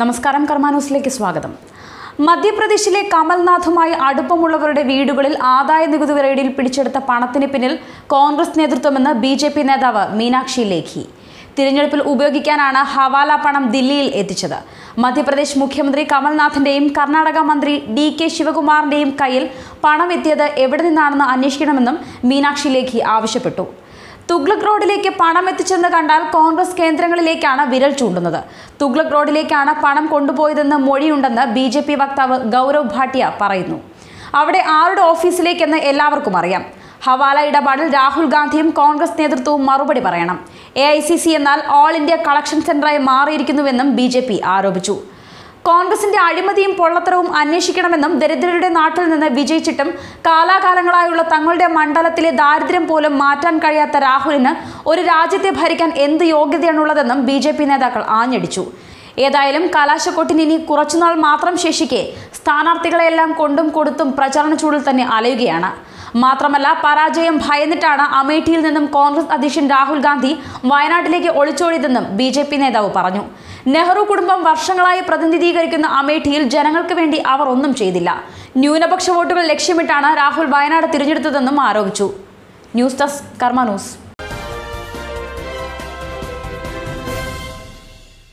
നമസ്കാരം കർമാനൂസിലേക്ക് സ്വാഗതം. മധ്യപ്രദേശിലെ കമൽനാഥുമായി അടുപ്പമുള്ളവരുടെ വീടുകളിൽ ആദായ നികുതി റെയ്ഡിൽ പിടിച്ചെടുത്ത പണത്തിന് പിന്നിൽ കോൺഗ്രസ് നേതൃത്വമെന്ന് ബി ജെ പി നേതാവ് മീനാക്ഷി ലേഖി. തിരഞ്ഞെടുപ്പിൽ ഉപയോഗിക്കാനാണ് ഹവാല പണം ദില്ലിയിൽ എത്തിച്ചത്. മധ്യപ്രദേശ് മുഖ്യമന്ത്രി കമൽനാഥിന്റെയും കർണാടക മന്ത്രി ഡി കെ ശിവകുമാറിന്റെയും കയ്യിൽ പണം എത്തിയത് എവിടെ നിന്നാണെന്ന് അന്വേഷിക്കണമെന്നും മീനാക്ഷി ലേഖി ആവശ്യപ്പെട്ടു. തുഗ്ലക് റോഡിലേക്ക് പണം എത്തിച്ചെന്ന് കണ്ടാൽ കോൺഗ്രസ് കേന്ദ്രങ്ങളിലേക്കാണ് വിരൽ ചൂണ്ടുന്നത്. തുഗ്ലക് റോഡിലേക്കാണ് പണം കൊണ്ടുപോയതെന്ന് മൊഴിയുണ്ടെന്ന് ബി ജെ പി വക്താവ് ഗൗരവ് ഭാട്ടിയ പറയുന്നു. അവിടെ ആരുടെ ഓഫീസിലേക്കെന്ന് എല്ലാവർക്കും അറിയാം. ഹവാല ഇടപാടിൽ രാഹുൽ ഗാന്ധിയും കോൺഗ്രസ് നേതൃത്വവും മറുപടി പറയണം. എ എന്നാൽ ഓൾ ഇന്ത്യ കളക്ഷൻ സെന്ററായി മാറിയിരിക്കുന്നുവെന്നും ബി ആരോപിച്ചു. കോൺഗ്രസിന്റെ അഴിമതിയും പൊള്ളത്തരവും അന്വേഷിക്കണമെന്നും ദരിദ്രരുടെ നാട്ടിൽ നിന്ന് വിജയിച്ചിട്ടും കാലാകാലങ്ങളായുള്ള തങ്ങളുടെ മണ്ഡലത്തിലെ ദാരിദ്ര്യം പോലും മാറ്റാൻ കഴിയാത്ത രാഹുലിന് ഒരു രാജ്യത്തെ ഭരിക്കാൻ എന്ത് യോഗ്യതയാണുള്ളതെന്നും ബി നേതാക്കൾ ആഞ്ഞടിച്ചു. ഏതായാലും കലാശക്കൊട്ടിന് ഇനി കുറച്ചുനാൾ മാത്രം ശേഷിക്കെ സ്ഥാനാർത്ഥികളെല്ലാം കൊണ്ടും കൊടുത്തും പ്രചാരണ ചൂടിൽ തന്നെ അലയുകയാണ്. മാത്രമല്ല പരാജയം ഭയന്നിട്ടാണ് അമേഠിയിൽ നിന്നും കോൺഗ്രസ് അധ്യക്ഷൻ രാഹുൽ ഗാന്ധി വയനാട്ടിലേക്ക് ഒളിച്ചോടിയതെന്നും ബി ജെ പി നേതാവ് പറഞ്ഞു. നെഹ്റു കുടുംബം വർഷങ്ങളായി പ്രതിനിധീകരിക്കുന്ന അമേഠിയിൽ ജനങ്ങൾക്ക് വേണ്ടി അവർ ഒന്നും ചെയ്തില്ല. ന്യൂനപക്ഷ വോട്ടുകൾ ലക്ഷ്യമിട്ടാണ് രാഹുൽ വയനാട് തിരഞ്ഞെടുത്തതെന്നും ആരോപിച്ചു. News desk Karma news.